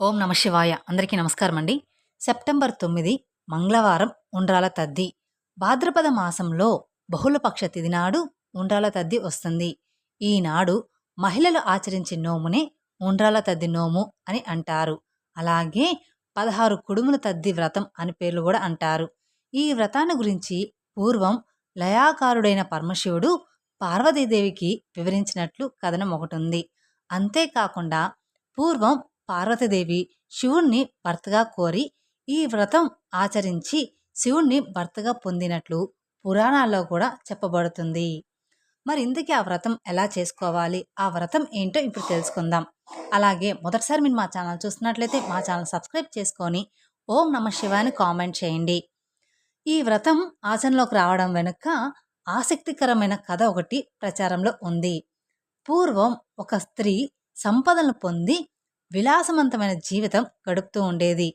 ఓం నమ శివాయ. అందరికీ నమస్కారం అండి. సెప్టెంబర్ తొమ్మిది మంగళవారం ఉండ్రాల తద్ది. భాద్రపద మాసంలో బహుళపక్ష తిథి నాడు ఉండ్రాల తద్ది వస్తుంది. ఈనాడు మహిళలు ఆచరించే నోమునే ఉండ్రాల తద్ది నోము అని అంటారు. అలాగే పదహారు కుడుముల తద్ది వ్రతం అని పేర్లు కూడా అంటారు. ఈ వ్రతాన్ని గురించి పూర్వం లయాకారుడైన పరమశివుడు పార్వతీదేవికి వివరించినట్లు కథనం ఒకటి ఉంది. అంతేకాకుండా పూర్వం పార్వతీదేవి శివుణ్ణి భర్తగా కోరి ఈ వ్రతం ఆచరించి శివుణ్ణి భర్తగా పొందినట్లు పురాణాల్లో కూడా చెప్పబడుతుంది. మరి ఇందుకే ఆ వ్రతం ఎలా చేసుకోవాలి? ఆ వ్రతం ఏంటో ఇప్పుడు తెలుసుకుందాం. అలాగే మొదటిసారి మీరు మా ఛానల్ చూస్తున్నట్లయితే మా ఛానల్ సబ్స్క్రైబ్ చేసుకొని ఓం నమ శివాని కామెంట్ చేయండి. ఈ వ్రతం ఆచరణలోకి రావడం వెనుక ఆసక్తికరమైన కథ ఒకటి ప్రచారంలో ఉంది. పూర్వం ఒక స్త్రీ సంపదలను పొంది విలాసవంతమైన జీవితం గడుపుతూ ఉండేది.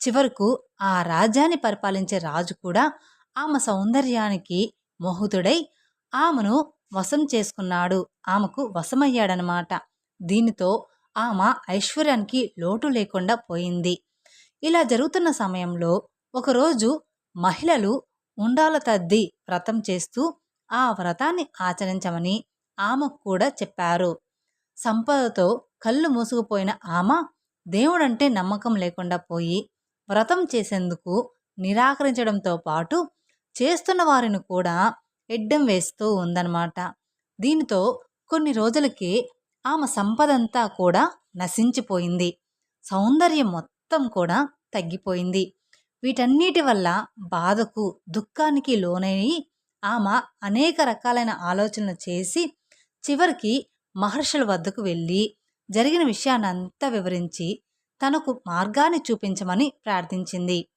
చివరకు ఆ రాజ్యాన్ని పరిపాలించే రాజు కూడా ఆమె సౌందర్యానికి మోహితుడై ఆమెను వశం చేసుకున్నాడు. ఆమెకు వశమయ్యాడనమాట దీనితో ఆమె ఐశ్వర్యానికి లోటు లేకుండా పోయింది. ఇలా జరుగుతున్న సమయంలో ఒకరోజు మహిళలు ఉండాల తద్ది వ్రతం చేస్తూ ఆ వ్రతాన్ని ఆచరించమని ఆమెకు కూడా చెప్పారు. సంపదతో కళ్ళు మూసుకుపోయిన ఆమె దేవుడంటే నమ్మకం లేకుండా పోయి వ్రతం చేసేందుకు నిరాకరించడంతో పాటు చేస్తున్న వారిని కూడా ఎడ్డం వేస్తూ ఉందన్నమాట. దీనితో కొన్ని రోజులకి ఆమె సంపదంతా కూడా నశించిపోయింది. సౌందర్యం మొత్తం కూడా తగ్గిపోయింది. వీటన్నిటి వల్ల బాధకు దుఃఖానికి లోనై ఆమె అనేక రకాలైన ఆలోచనలు చేసి చివరికి మహర్షుల వద్దకు వెళ్ళి జరిగిన విషయాన్నంతా వివరించి తనకు మార్గాన్ని చూపించమని ప్రార్థించింది.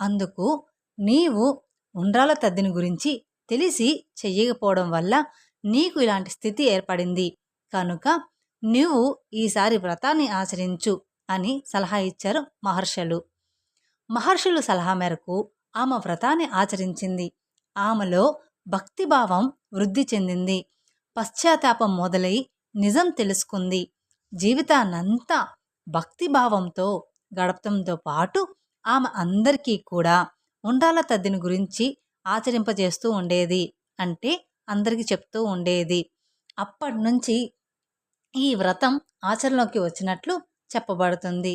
అందుకు నీవు ఉండ్రాల తద్దిని గురించి తెలిసి చెయ్యకపోవడం వల్ల నీకు ఇలాంటి స్థితి ఏర్పడింది. కనుక నువ్వు ఈసారి వ్రతాన్ని ఆచరించు అని సలహా ఇచ్చారు మహర్షులు. మహర్షులు సలహా మేరకు ఆమె వ్రతాన్ని ఆచరించింది. ఆమెలో భక్తిభావం వృద్ధి చెందింది. పశ్చాత్తాపం మొదలై నిజం తెలుసుకుంది. జీవితానంతా భక్తిభావంతో గడపడంతో పాటు ఆమె అందరికీ కూడా ఉండాల తద్దిని గురించి ఆచరింపజేస్తూ ఉండేది. అంటే అందరికీ చెప్తూ ఉండేది. అప్పటి నుంచి ఈ వ్రతం ఆచరణలోకి వచ్చినట్లు చెప్పబడుతుంది.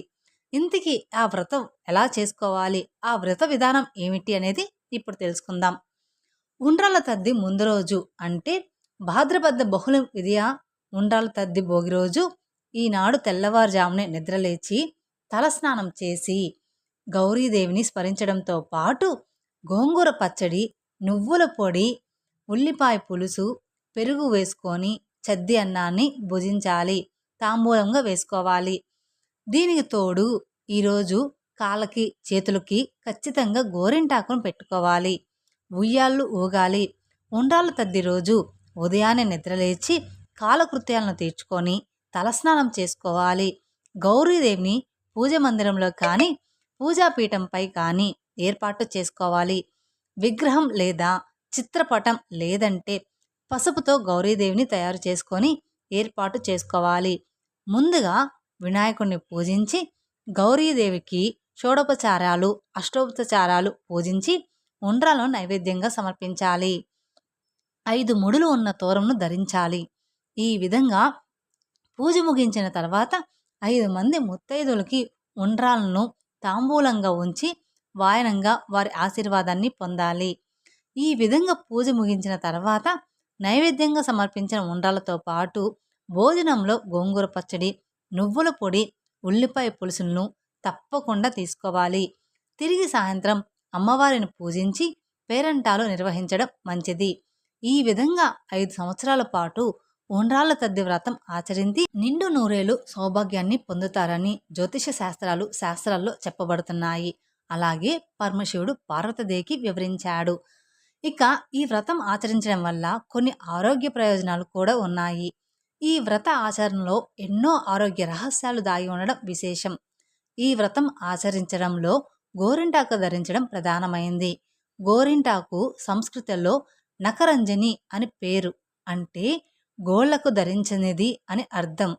ఇంతకీ ఆ వ్రతం ఎలా చేసుకోవాలి? ఆ వ్రత విధానం ఏమిటి అనేది ఇప్పుడు తెలుసుకుందాం. ఉండ్రాల తద్ది ముందు రోజు అంటే భాద్రపద బహుళం విద్య ఉండాల తద్ది భోగి రోజు ఈనాడు తెల్లవారుజామునే నిద్రలేచి తలస్నానం చేసి గౌరీదేవిని స్మరించడంతో పాటు గోంగూర పచ్చడి నువ్వుల పొడి ఉల్లిపాయ పులుసు పెరుగు వేసుకొని చద్ది అన్నాన్ని భుజించాలి. తాంబూలంగా వేసుకోవాలి. దీనికి తోడు ఈరోజు కాళ్ళకి చేతులకి ఖచ్చితంగా గోరింటాకును పెట్టుకోవాలి. ఉయ్యాళ్ళు ఊగాలి. ఉండ్రాలు తద్ది రోజు ఉదయాన్నే నిద్రలేచి కాలకృత్యాలను తీర్చుకొని తలస్నానం చేసుకోవాలి. గౌరీదేవిని పూజ మందిరంలో కానీ పూజాపీఠంపై కానీ ఏర్పాటు చేసుకోవాలి. విగ్రహం లేదా చిత్రపటం లేదంటే పసుపుతో గౌరీదేవిని తయారు చేసుకొని ఏర్పాటు చేసుకోవాలి. ముందుగా వినాయకుడిని పూజించి గౌరీదేవికి షోడోపచారాలు అష్టోపచారాలు పూజించి ఉండ్రాలను నైవేద్యంగా సమర్పించాలి. ఐదు ముడులు ఉన్న తోరంను ధరించాలి. ఈ విధంగా పూజ ముగించిన తర్వాత ఐదు మంది ముత్తైదులకి ఉండ్రాలను తాంబూలంగా ఉంచి వాయనంగా వారి ఆశీర్వాదాన్ని పొందాలి. ఈ విధంగా పూజ ముగించిన తర్వాత నైవేద్యంగా సమర్పించిన ఉండ్రాలతో పాటు భోజనంలో గోంగూర పచ్చడి నువ్వుల పొడి ఉల్లిపాయ పులుసులను తప్పకుండా తీసుకోవాలి. తిరిగి సాయంత్రం అమ్మవారిని పూజించి పేరంటాలు నిర్వహించడం మంచిది. ఈ విధంగా ఐదు సంవత్సరాల పాటు ఉండ్రాళ్ళ తద్ది వ్రతం ఆచరించి నిండు నూరేలు సౌభాగ్యాన్ని పొందుతారని జ్యోతిష శాస్త్రాలు శాస్త్రాల్లో చెప్పబడుతున్నాయి. అలాగే పరమశివుడు పార్వతదేవికి వివరించాడు. ఇక ఈ వ్రతం ఆచరించడం వల్ల కొన్ని ఆరోగ్య ప్రయోజనాలు కూడా ఉన్నాయి. ఈ వ్రత ఆచరణలో ఎన్నో ఆరోగ్య రహస్యాలు దాగి ఉండడం విశేషం. ఈ వ్రతం ఆచరించడంలో గోరింటాకు ధరించడం ప్రధానమైంది. గోరింటాకు సంస్కృతిలో నకరంజని అని పేరు. అంటే గోళ్ళకు ధరించనిది అని అర్థం.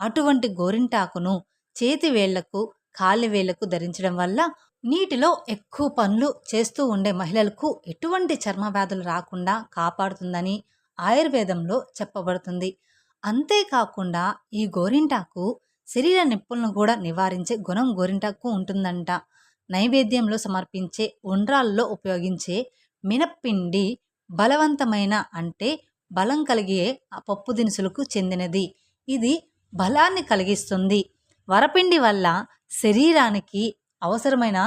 అటువంటి గోరింటాకును చేతి వేళ్ళకు కాలి వేళ్ళకు ధరించడం వల్ల నీటిలో ఎక్కువ పనులు చేస్తూ ఉండే మహిళలకు ఎటువంటి చర్మ వ్యాధులు రాకుండా కాపాడుతుందని ఆయుర్వేదంలో చెప్పబడుతుంది. అంతేకాకుండా ఈ గోరింటాకు శరీర నొప్పులను కూడా నివారించే గుణం గోరింటాకు ఉంటుందంట. నైవేద్యంలో సమర్పించే ఉండ్రాల్లో ఉపయోగించే మినప్పిండి బలవంతమైన అంటే బలం కలిగే ఆ పప్పు దినుసులకు చెందినది. ఇది బలాన్ని కలిగిస్తుంది. వరపిండి వల్ల శరీరానికి అవసరమైన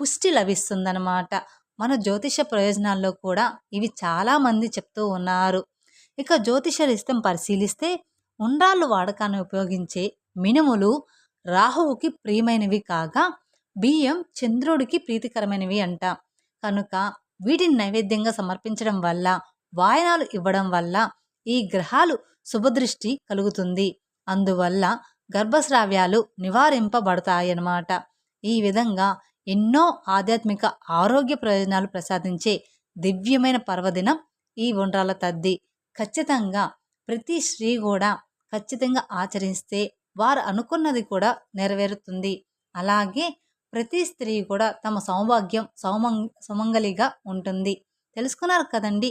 పుష్టి లభిస్తుందన్నమాట. మన జ్యోతిష ప్రయోజనాల్లో కూడా ఇవి చాలామంది చెప్తూ ఉన్నారు. ఇక జ్యోతిష రిస్తం పరిశీలిస్తే ఉండ్రాళ్ళు వాడకాన్ని ఉపయోగించే మినుములు రాహువుకి ప్రియమైనవి కాగా బియ్యం చంద్రుడికి ప్రీతికరమైనవి అంట. కనుక వీటిని నైవేద్యంగా సమర్పించడం వల్ల వాయనాలు ఇవ్వడం వల్ల ఈ గ్రహాలు శుభదృష్టి కలుగుతుంది. అందువల్ల గర్భస్రావ్యాలు నివారింపబడతాయన్నమాట. ఈ విధంగా ఎన్నో ఆధ్యాత్మిక ఆరోగ్య ప్రయోజనాలు ప్రసాదించే దివ్యమైన పర్వదినం ఈ ఉండ్రాల తద్ది. ఖచ్చితంగా ప్రతి స్త్రీ కూడా ఖచ్చితంగా ఆచరిస్తే వారు అనుకున్నది కూడా నెరవేరుతుంది. అలాగే ప్రతి స్త్రీ కూడా తమ సౌభాగ్యం సౌమం సుమంగలిగా ఉంటుంది. తెలుసుకున్నారు కదండి?